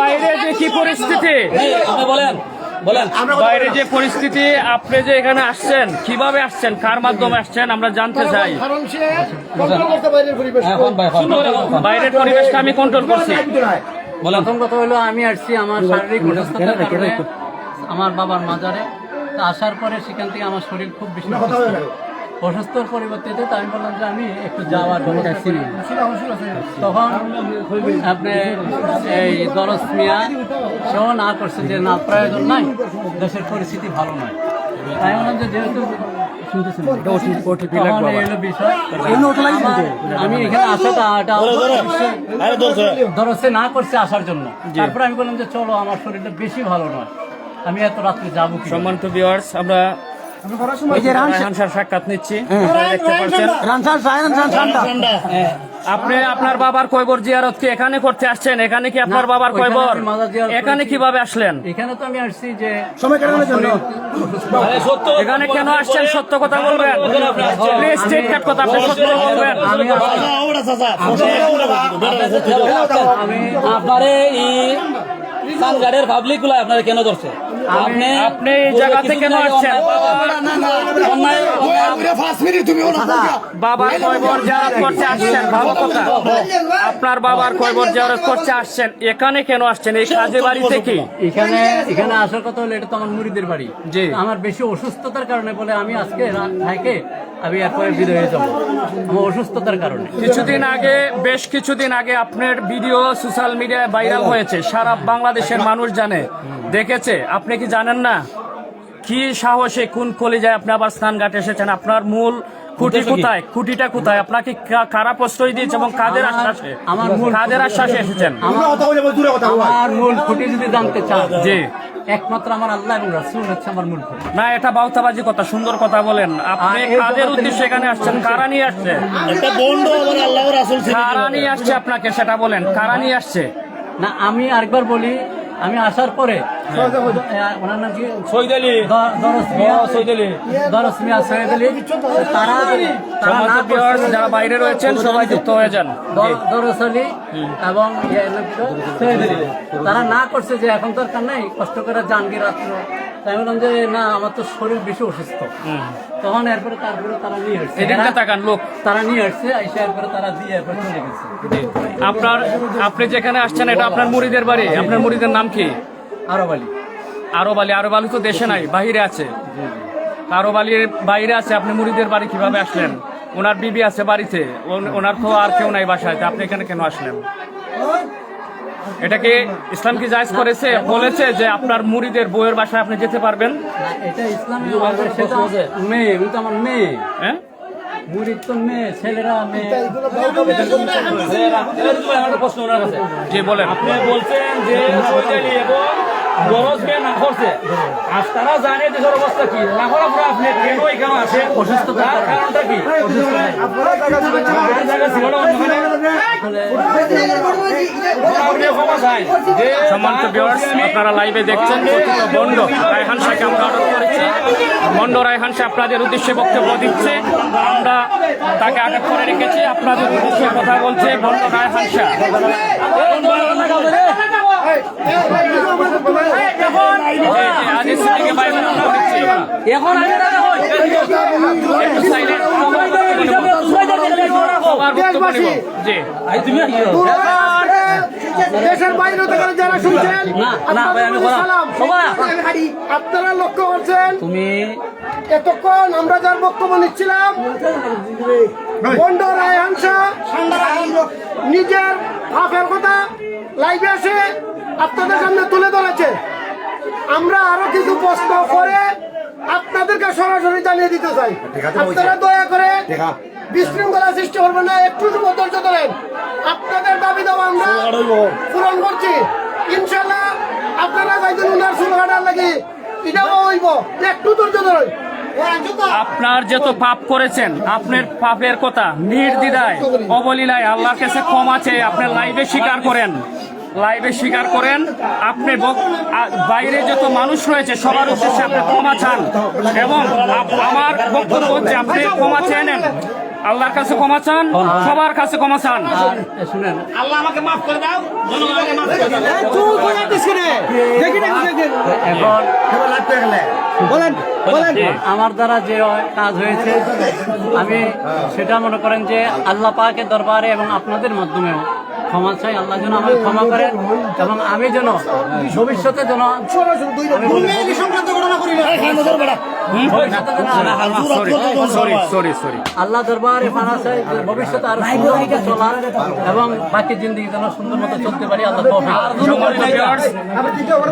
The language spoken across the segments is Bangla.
বাইরে যে কি পরিস্থিতি? বলেন বলেন। বাইরে যে পরিস্থিতি আপনি যে এখানে আসছেন কীভাবে আসছেন কার মাধ্যমে আসছেন আমরা জানতে চাই। করতে বাইরের পরিবেশটা আমি কন্ট্রোল করছি। বলেন। প্রথম কথা হলো আমি আসছি আমার শারীরিক আমার বাবার মাজারে। তা আসার পরে সেখান থেকে আমার শরীর খুব বেশি। অসুস্থর পরিবর্তিতে তো আমি বললাম যে আমি একটু যাওয়ার ব্যবস্থা করি। তখন আপনি এই দরস মিয়া সেও না করছে যে না প্রয়োজন নাই দেশের পরিস্থিতি ভালো নয়। তাই বললাম যে যেহেতু আমি এখানে আসাটা দরসে না করছে আসার জন্য। তারপরে আমি বললাম যে চলো আমার শরীরটা বেশি ভালো নয়। আমি এত রাত্রে যাব সম্মানিত ভিউয়ার্স আমরা রায়হান স্যার সাক্ষাৎ নিচ্ছি। দেখতে পাচ্ছেন? আপনি আপনার বাবার কয়বর জিয়ারত কি এখানে করতে আসছেন? এখানে কি আপনার বাবার কয়বর এখানে কীভাবে আসলেন? এখানে তো আমি আসছি যে সময় কাটানোর জন্য। এখানে কেন আসছেন? সত্য কথা বলবেন। প্লিজ স্টেট কাট কথা আপনি সত্য বলবেন। আমি আমি আপনারে এই সানগাড়ের পাবলিকগুলো আপনারা কেন ধরছে আপনি আপনি এই জায়গাতে কেন আসছেন বাবার কয়বর জিয়ারত করতে আসছেন? ভালো কথা। আপনার বাবার কয়বর জিয়ারত করতে আসছেন? এখানে কেন আসছেন? এই কাজে বাড়িতে কি? এখানে এখানে আসার কথা হলো এটা তো আমার মুড়িদের বাড়ি। জি। আমার বেশি অসুস্থতার কারণে বলে আমি আজকে রাত থেকে আমি এরপরে বিদায় হয়ে যাব। আমার অসুস্থতার কারণে। কিছুদিন আগে বেশ কিছুদিন আগে আপনার ভিডিও সোশ্যাল মিডিয়ায় ভাইরাল হয়েছে। সারা বাংলাদেশের মানুষ জানে। দেখেছে। আপনি কি জানেন না? কি সাহসে কোন কলিজায় আপনি আবার স্নানঘাট এসেছেন? আপনার মূল খুঁটি কোথায়? খুঁটিটা কোথায়? আপনাকে কা- কারা প্রশ্রয় দিয়েছে এবং কাদের আশ্বাসে? আমার মূল- কাদের আশ্বাসে এসেছেন? আমার মূল খুঁটি যদি জানতে চান জি। একমাত্র আমার আল্লাহ এবং রাসূল হচ্ছে আমার মূল খুঁটি। না এটা বাউতাবাজি কথা সুন্দর কথা বলেন। আপনি কাদের উদ্দেশ্যে এখানে আসছেন? কারা নিয়ে আসছে? কারা নিয়ে আসছে আপনাকে সেটা বলেন? কারা নিয়ে আসছে? না আমি আরেকবার বলি আমি আসার পরে ওনার নাম কি? সৈয়দ আলী। তারা তারা না করছে- যারা বাইরে রয়েছেন সবাই যুক্ত হয়ে যান। দরস আলী এবং ইয়ে তারা না করছে যে এখন দরকার নাই কষ্ট করে জানগি রাত্র তাই বললাম যে না আমার তো শরীর বেশি অসুস্থ। তখন এরপরে তারপরে তারা নিয়ে আসছে। এদিনটা তাকান লোক। তারা নিয়ে আসছে এসে এরপরে তারা দিয়ে এরপরে চলে গেছে। আপনার আপনি যেখানে আসছেন এটা আপনার মুড়িদের বাড়ি? আপনার মুড়িদের নাম কি? আরও বলি আরব আলী আরব আলী তো দেশে নাই বাহিরে আছে। আরব আলীর বাইরে আছে। আপনি মুড়িদের বাড়ি কীভাবে আসলেন? ওনার বিবি আছে বাড়িতে। ওন- ওনার তো আর কেউ নাই বাসায় আপনি এখানে কেন আসলেন? এটাকে ইসলাম কি জায়জ করেছে বলেছে যে আপনার মুড়িদের বইয়ের বাসায় আপনি যেতে পারবেন? এটা ইসলাম মেয়ে তো আমার মেয়ে। হ্যাঁ? মুড়ির তো মেয়ে ছেলেরা মেয়ে। প্রশ্ন ওনার কাছে জি বলেন। আপনি বলছেন যে এবং দরজ মিয়া না করছে? আজ তারা জানে দেশের অবস্থা কি। না করার পরে আপনি কেন এখানে আসেন অসুস্থতার তার কারণটা কি? আপনার সম্মানিত লাইভে দেখছেন বন্ধ। এখন রায়হান শাহকে আমরা বন্ড রায়হান শাহ আপনাদের উদ্দেশ্যে বক্তব্য দিচ্ছে। আমরা তাকে আটক করে রেখেছি আপনাদের উদ্দেশ্যে কথা বলছে বন্ড রায়হান শাহ। এখন আগে দেশের বাইরে থেকে যারা শুনছেন না, না, ভাই, আমি বললাম। সালাম। বাবা। আপনারা লক্ষ্য করছেন তুমি এতক্ষণ আমরা যার বক্তব্য নিচ্ছিলাম বন্ড রায়হান নিজের ভাবের কথা লাইভে এসে আপনাদের সামনে তুলে ধরেছে আমরা আরও কিছু প্রশ্ন করে আপনাদেরকে সরাসরি জানিয়ে দিতে চাই আপনারা দয়া করে বিশৃঙ্খলা সৃষ্টি করবেন না একটু ধৈর্য ধরেন আপনাদের দাবি দাবা আমরা পূরণ করছি। ইনশাল্লাহ আপনারা যাইতেন উনার চুল কাটার লাগি। এটাও হইব। একটু ধৈর্য ধরেন। আপনার যত পাপ করেছেন আপনার পাপের কথা নির্দিদায় অবলীলায় আল্লাহর কাছে ক্ষমা চেয়ে আপনার লাইভে স্বীকার করেন। লাইভে স্বীকার করেন আপনি বাইরে যত মানুষ রয়েছে সবার উদ্দেশ্যে আপনি ক্ষমা চান। এবং আমার বক্তব্য হচ্ছে আপনি ক্ষমা চেয়ে নেন। আল্লাহর কাছে ক্ষমা চান সবার কাছে ক্ষমা চান। শুনেন। আল্লাহ আমাকে মাফ করে দাও জনগণকে মাফ করে দাও। এখন আমার দ্বারা যে কাজ হয়েছে আমি সেটা মনে করেন যে আল্লাহ পাকের দরবারে এবং আপনাদের মাধ্যমেও ক্ষমা চাই আল্লাহ যেন আমাকে ক্ষমা করেন এবং আমি যেন ভবিষ্যতে যেন আল্লাহ দরবারে মানা চাই যে ভবিষ্যতে আরও সুন্দর মতো চলার এবং বাকি জিন্দগি যেন সুন্দর মতো চলতে পারি আল্লাহ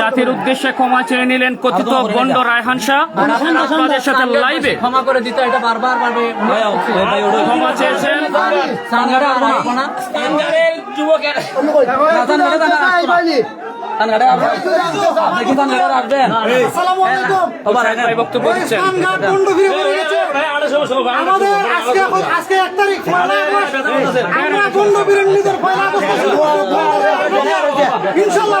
জাতির উদ্দেশ্যে ক্ষমা চেয়ে নিলেন কথিত বন্ড রায়হান শাহ। আপনাদের সাথে লাইভে ক্ষমা করে দিতে এটা বারবার বারবে ক্ষমা চেয়েছেন। যুবকের বক্তব্য দিচ্ছেন আমাদের আজকে আজকে এক তারিখ আমরা বন্ধ বিরোধীদের। ইনশাল্লাহ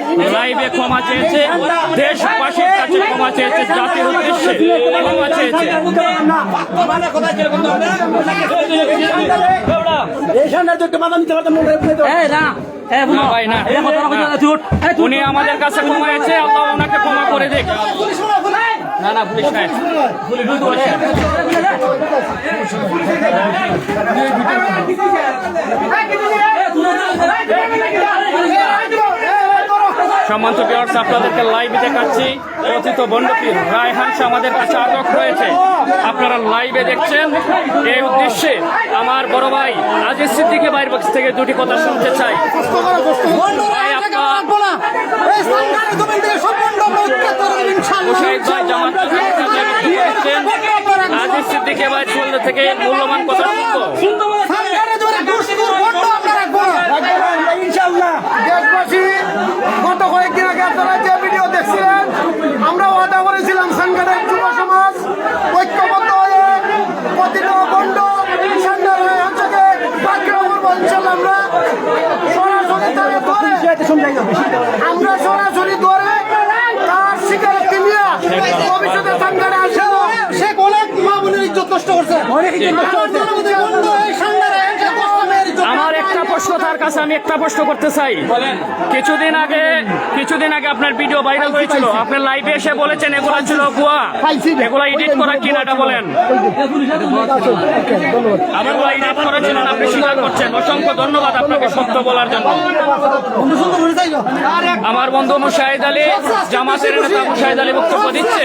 লাইভে ক্ষমা চেয়েছে দেশবাসীর কাছে ক্ষমা চেয়েছে জাতির উদ্দেশ্যে ক্ষমা চেয়েছে উনি আমাদের কাছে ক্ষমা হয়েছে আল্লাহ ওনাকে ক্ষমা করে দেখ না না পুলিশ নাই সম্মানিত বিয়ার্স আপনাদেরকে লাইভে দেখাচ্ছি কথিত বন্ডপীর রায়হান আমাদের কাছে আটক রয়েছে আপনারা লাইভে দেখছেন এই উদ্দেশ্যে আমার বড় ভাই আজিজ সিদ্দিকে বাইর বক্স থেকে দুটি কথা শুনতে চাই আজিজ সিদ্দিকে বাইর থেকে মূল্যবান কথা শুনব সরকারের জমিনে দুষ্কর বন্ধ আমরা রাখব না। দেশবাসী গত কয়েকদিন আগে আপনারা যে ভিডিও দেখছিলেন আমরা ওয়াদা করেছিলাম সংগঠনের যুব সমাজ ঐক্যবদ্ধ হয়ে প্রতিটা বন্ড সান্ডার হয়ে অঞ্চলে বাক্য করব ইনশাল্লাহ আমরা সরাসরি তাকে ধরে আমরা সরাসরি ধরে তার স্বীকারোক্তি নিয়ে ভবিষ্যতে সংগঠনে আসব। সে অনেক মা বোনের ইজ্জত নষ্ট করছে। অনেক ইজ্জত নষ্ট করছে বন্ধ এই সান্ডার হয়ে ইজ্জত আমার একটা প্রশ্ন তার কাছে আমি একটা প্রশ্ন করতে চাই কিছুদিন আগে কিছুদিন আগে আপনার ভিডিও ভাইরাল হয়েছিল আপনার লাইভে এসে বলেছেন এগুলা ছিল ভুয়া এগুলা এডিট করা কিনা এটা বলেন এগুলা এডিট করেছিলেন আপনি স্বীকার করছেন অসংখ্য ধন্যবাদ আপনাকে সত্য বলার জন্য আমার বন্ধু মুশাহিদ আলী জামাতের নেতা মুশাহিদ আলী বক্তব্য দিচ্ছে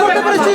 করতে পেরেছি